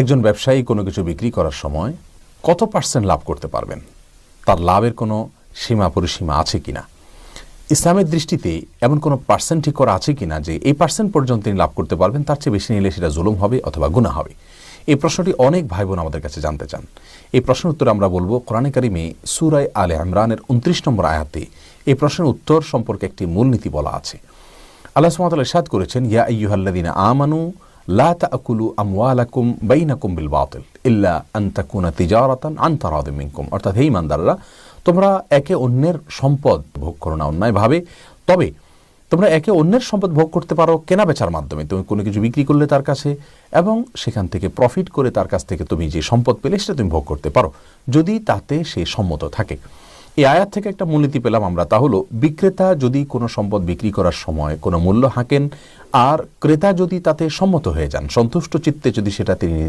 একজন ব্যবসায়ী কোনো কিছু বিক্রি করার সময় কত পার্সেন্ট লাভ করতে পারবেন? তার লাভের কোনো সীমা পরিসীমা আছে কিনা? ইসলামের দৃষ্টিতে এমন কোনো পার্সেন্ট ঠিক করা আছে কিনা যে এই পার্সেন্ট পর্যন্ত তিনি লাভ করতে পারবেন, তার চেয়ে বেশি নিলে সেটা জুলুম হবে অথবা গুণা হবে? এই প্রশ্নটি অনেক ভাই বোন আমাদের কাছে জানতে চান। এই প্রশ্নের উত্তরে আমরা বলব কোরআনে কারিমে সুরায় আলে ইমরানের উনত্রিশ নম্বর আয়াতে। এই প্রশ্নের উত্তর সম্পর্কে একটি মূলনীতি বলা আছে। আল্লাহ সুমাতাল ইরশাদ করেছেন, ইয়া আইয়ুহাল্লাযীনা আমানু লা তাকুলু আমওয়ালাকুম বাইনাকুম বিল বাতিল ইল্লা আন তাকুনা তিজারাতান আন তারাদিম অর্থাৎ হে ইমানদাররা, তোমরা একে অন্যের সম্পদ ভোগ করো না অন্যায়ভাবে তবে তোমরা একে অন্যের সম্পদ ভোগ করতে পারো কেনা বেচার মাধ্যমে। তুমি কোনো কিছু বিক্রি করলে তার কাছে এবং সেখান থেকে প্রফিট করে তার কাছ থেকে তুমি যে সম্পদ পেলে সেটা তুমি ভোগ করতে পারো। যদি তাতে সে সম্মত থাকে। এই আয়াত থেকে একটা মূলনীতি পেলাম আমরা, তা হলো, বিক্রেতা যদি কোনো সম্পদ বিক্রি করার সময় কোনো মূল্য হাঁকেন, আর ক্রেতা যদি তাতে সম্মত হয়ে যান, সন্তুষ্ট চিত্তে যদি সেটা তিনি